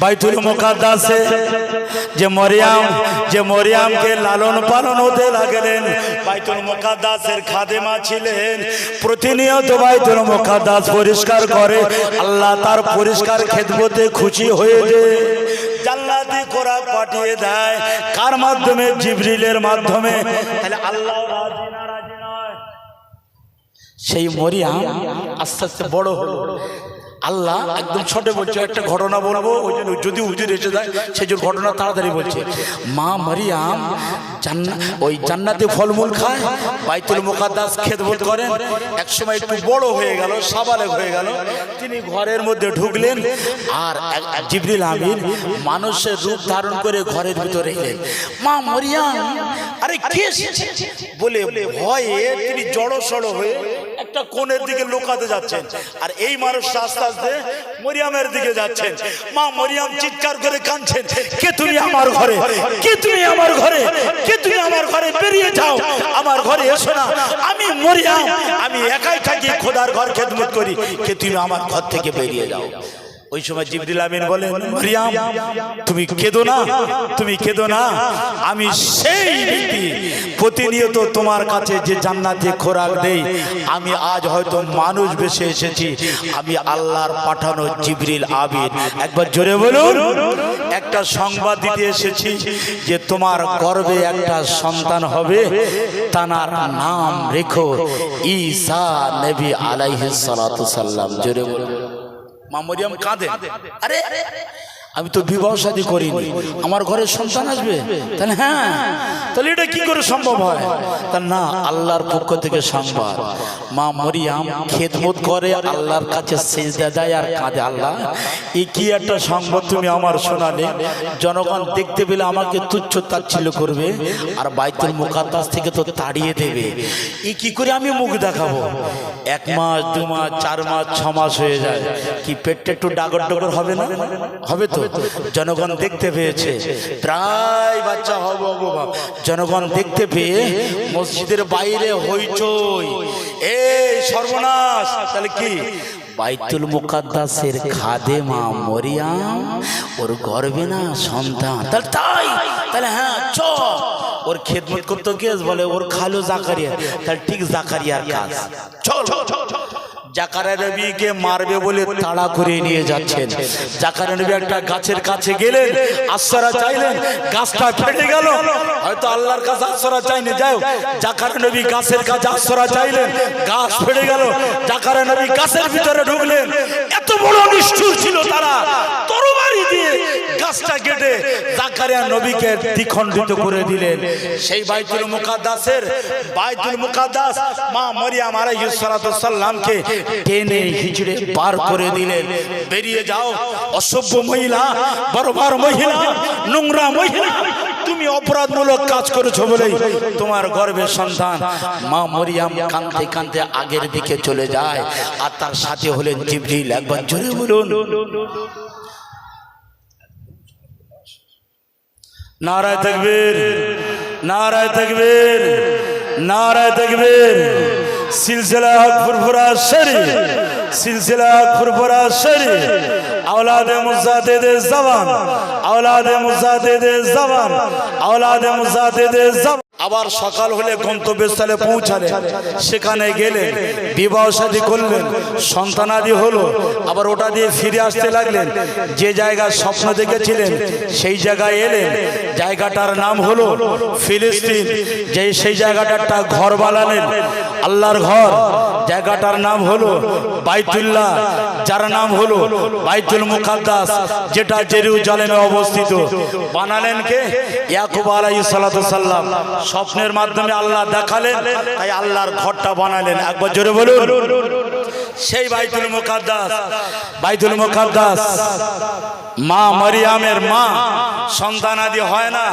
বাইতুল মুকাদ্দাসে যে মরিয়াম যে মরিয়ামকে লালন পালন হতে লাগলেন। বাইতুল মুকাদ্দাসের খাদেমা ছিলেন। প্রতিনিয়ত বাইতুল মুকাদ্দাস পরিষ্কার করে আল্লাহ তার পরিষ্কার খেদমতে খুশি হয়ে যে জান্নাতি কোরআন পাঠিয়ে দেয়। কার মাধ্যমে? জিবরিলের মাধ্যমে। তাহলে আল্লাহ রাজি না রাজি নয়। সেই মরিয়াম আস্তে আস্তে বড় হলো। আল্লাহ একদম ছোট বলছে একটা ঘটনা বলব ওই জন্য যদি হুজুর এসে যায় সেই জন্য ঘটনা তাড়াতাড়ি বলছে। মা মারিয়াম ওই জান্নাতে ফলমূল খায় বাইতুল মুকাদ্দাস খেদমত করেন। এক সময় একটু বড় হয়ে গেল সাবালেক হয়ে গেল। তিনি ঘরের মধ্যে ঢুকলেন আর জিবরিল আমিন মানুষের রূপ ধারণ করে ঘরের ভিতরে এলেন। মা মরিয়াম আরে কে? বলে ভয়ে তিনি জড়ো সড়ো হয়ে একটা কোণের দিকে লোকাতে যাচ্ছেন। আর এই মানুষ আস্তে আস্তে মরিয়ামের দিকে যাচ্ছেন। মা মরিয়াম চিৎকার করে কাঁদছেন, কে তুমি আমার ঘরে? কে তুমি আমার ঘরে? কে তুমি আমার ঘরে? বেরিয়ে যাও। আমার ঘরে এসো না। আমি মরিয়াম। আমি একাই থাকি, খোদার ঘর খেদমত করি। কে তুমি আমার ঘর থেকে বেরিয়ে যাও। ওই সময় জিবরিল আমিন বলেন মরিয়াম তুমি কেঁদো না, তুমি কেঁদো না। আমি সেই ব্যক্তি, প্রতিনিয়ত তোমার কাছে যে জান্নাতে খোরাক দেই, আমি আজ হয়তো মানুষ বেশে এসেছি। আমি আল্লাহর পাঠানো জিবরিল আবির একবার জোরে বলুন, একটা সংবাদ দিতে এসেছি যে তোমার গর্বে একটা সন্তান হবে, তানার নাম রেখো ঈসা নবী আলাইহিস সালাতু সাল্লাম জোরে বলুন। মা মরিয়াম কাঁদে। আরে আমি তো বিবাহ শাদী করিনি। আমার ঘরে সন্তান আসবে? তাহলে হ্যাঁ। তাহলে এটা কি করে সম্ভব হয়? তা না, আল্লাহর পক্ষ থেকে সংবাদ। মা মরিয়াম খেদমত করে, আল্লাহর কাছে সেজদা দেয় আর কাঁদে। আল্লাহ, এ কি একটা সংবাদ তুমি আমার শোনালে? জনগণ দেখতে পেলে আমাকে তুচ্ছ তাচ্ছিল্য করবে আর বাইতুল মুকাদ্দাস থেকে তো তাড়িয়ে দেবে। এ কি করে আমি মুখ দেখাবো? এক মাস, দু মাস, চার মাস, ছ মাস হয়ে যায়। কি পেটটা একটু ডাগর ডগর হবে না? হবে তো? জনগণ দেখতে পেয়েছে। প্রায় বাচ্চা হবে জনগণ দেখতে পেয়ে মসজিদের বাইরে হইচই। এই সর্বনাশ। তাহলে কি? বাইতুল মুকাদ্দাসের খাদেমা মরিয়াম, ওর গর্বে না সন্তান। তাহলে তাই? তাহলে হ্যাঁ চ। ওর খেদমত করতে গিয়ে বলে, ওর খালু জাকারিয়া। তাহলে ঠিক জাকারিয়ার কাজ। চল। জাকারিয়া নবীকে মারবে বলে তাড়া করে নিয়ে যাচ্ছেন। জাকারা নবী একটা গাছের কাছে গেলেন আশ্রয় চাইলেন গাছটা ফেটে গেল। হয়তো আল্লাহর কাছে আশ্রয় চাইনি যাই হোক, জাকারিয়া নবী গাছের কাছে আশ্রয় চাইলেন গাছ ফেটে গেল। জাকারা নবী গাছের ভিতরে ঢুকলেন। এত বড় নিষ্ঠুর ছিল তারা। তরবারি কেটে নবীকে করে দিলেন। সেই বাইতুল মা মরিয়াম টেনে পার করে দিলেন। বেরিয়ে যাও, অসভ্য মহিলা, বরবার মহিলা, নোংরা মহিলা, তুমি অপরাধমূলক কাজ করেছ বলেই তোমার গর্ভের সন্তান মা মরিয়াম কাঁদতে কাঁদতে আগের দিকে চলে যায়। আর তার সাথে হলেন জিবরিল। একবার জোরে বলুন। নারায় তকবীর নারায় তকবীর নারায় তকবীর সিলসিলা হক ফুরফুরা শরী সিলসিলা হক ফুরফুরা শরী اولاد مجدد زبان اولاد مجدد زبان اولاد مجدد زبان আবার সকাল হলে গন্তব্যস্থলে পৌঁছালেন সেখানে গেলে বিবাহ শাদী করলেন, সন্তানাদি হলো, আবার ওটা দিয়ে ফিরে আসতে লাগলেন, যে জায়গায় স্বপ্ন দেখেছিলেন, সেই জায়গায় এলেন, জায়গাটার নাম হলো ফিলিস্তিন, যে সেই জায়গাটা একটা ঘর বানালেন আল্লাহর ঘর, জায়গাটার নাম হলো বাইতুল্লাহ, যার নাম হলো বাইতুল মুকাদ্দাস, যেটা জেরুজালেমে অবস্থিত, বানালেন কে? ইয়াকুব সালাতু সাল্লাম স্বপ্নের মাধ্যমে আল্লাহ দেখালেন, তাই আল্লাহর ঘরটা বানালেন। একবার জোরে বলুন। সেই বাইতুল মুকাদ্দাস বাইতুল মুকাদ্দাস, মা মারিয়ামের মা, সন্তান আদি হয় না।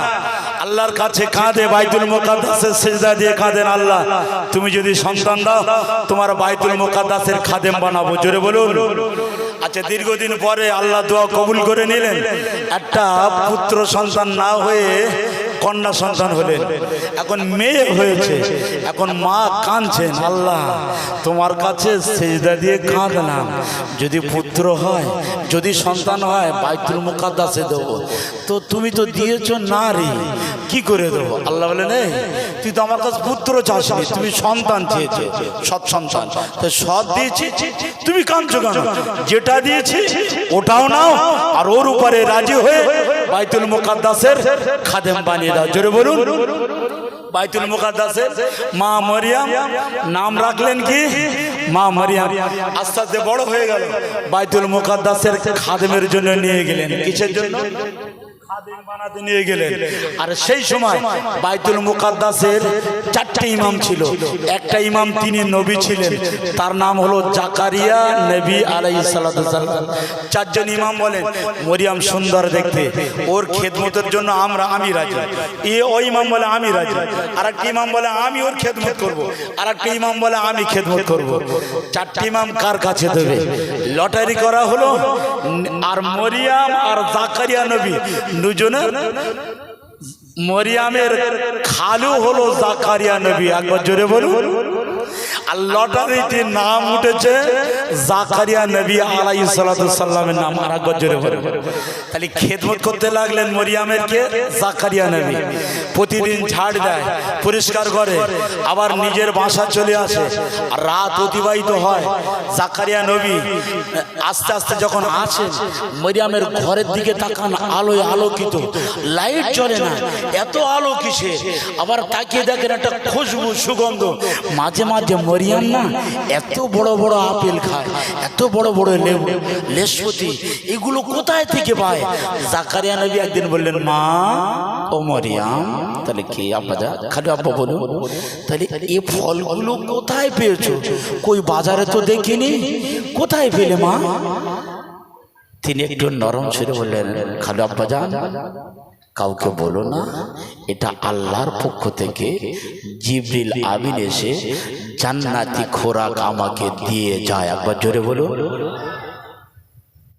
আল্লাহর কাছে কাঁদে, বাইতুল মুকাদ্দাসের সেজদা দিয়ে কাঁদেন আল্লাহ। তুমি যদি সন্তান দাও, তোমার বাইতুল মুকাদ্দাসের খাদেম বানাবো। জোরে বলুন। আচ্ছা দীর্ঘদিন পরে আল্লাহ দোয়া কবুল করে নিলেন। একটা পুত্র সন্তান না হয়ে কন্যা সন্তান হলেন এখন মেয়ে হয়েছে, এখন মা কাঁদছেন, আল্লাহ, তোমার কাছে সেজদা দিয়ে কাঁদলাম। যদি পুত্র হয়, যদি সন্তান হয়, বাইতুল মুকাদ্দাসে দেবো। তো তুমি তো দিয়েছ না রে কি করে দেবো? আল্লাহ বলে, নেই, তুই তো আমার কাছে পুত্র চাসনি তুমি সন্তান চেয়েছো, সৎ সন্তান। তো সৎ দিয়েছি, তুমি কাঁদছো কেন? যেটা দিয়েছি, ওটাও নাও, আর ওর উপরে রাজি হয়ে বাইতুল মুকাদ্দাসের খাদেম বানিয়ে দাও। জোরে বলুন। বাইতুল মুকাদ্দাসের মা মরিয়াম, নাম রাখলেন কি? মা মরিয়াম। আস্তে আস্তে বড় হয়ে গেল। বাইতুল মুকাদ্দাসের খাদেমের জন্য নিয়ে গেলেন। কিসের জন্য? সেই সময় বাইতুল মুকাদ্দাসের চারটে ইমাম ছিল। একটা ইমাম তিনি নবী ছিলেন। তার নাম হলো জাকারিয়া নবী আলাই চারজন ইমাম বলেন, মরিয়াম সুন্দর দেখতে। ওর খেদমতের জন্য আমরা, আমি রাজি। এ ওই ইমাম বলে, আমি রাজি। আর একটা ইমাম বলে, আমি ওর খেদমত করব। আর একটা ইমাম বলে, আমি খেদমত করব। চারটি ইমাম কার কাছে দেবে? লটারি করা হলো, আর মরিয়াম আর জাকারিয়া নবী। দুজনে? মরিয়ামের খালু হলো জাকারিয়া নবী। একবার জোরে বলুন। লটারিতে নাম উঠেছে জাকারিয়া নবী আলাই সাল্লামের নাম আর একবার জোরে বলুন তাহলে খেদমত করতে লাগলেন মরিয়ামের জাকারিয়া নবী। প্রতিদিন ঝাড় দেয়, পরিষ্কার করে, আবার নিজের বাসা চলে আসে। রাত অতিবাহিত হয়, জাকারিয়া নবী আস্তে আস্তে যখন আসেন, মরিয়ামের ঘরের দিকে তাকান, আলোয় আলোকিত। লাইট জ্বলে না, এত আলো কিসে আবার তাকিয়ে দেখেন একটা খুশবু সুগন্ধ, মাঝে মাঝে মরিয়াম না, এত বড় বড় আপেল খায়, এত বড় বড় লেবু, লেসপতি, এগুলো কোথায় থেকে পায়? জাকারিয়া নবী একদিন বললেন, মা, ও মরিয়াম, তাহলে কি যা খালি আব্বা বলুন, তাহলে এই ফলগুলো কোথায় পেয়েছ? কই বাজারে তো দেখিনি, কোথায় পেলে মা? তিনি একটু নরম সুরে বললেন খালু আব্বা যান কাউকে বলো না এটা আল্লাহর পক্ষ থেকে জিবরিল আমিন এসে জান্নাতি খোরাক আমাকে দিয়ে যায়। একবার জোরে বলো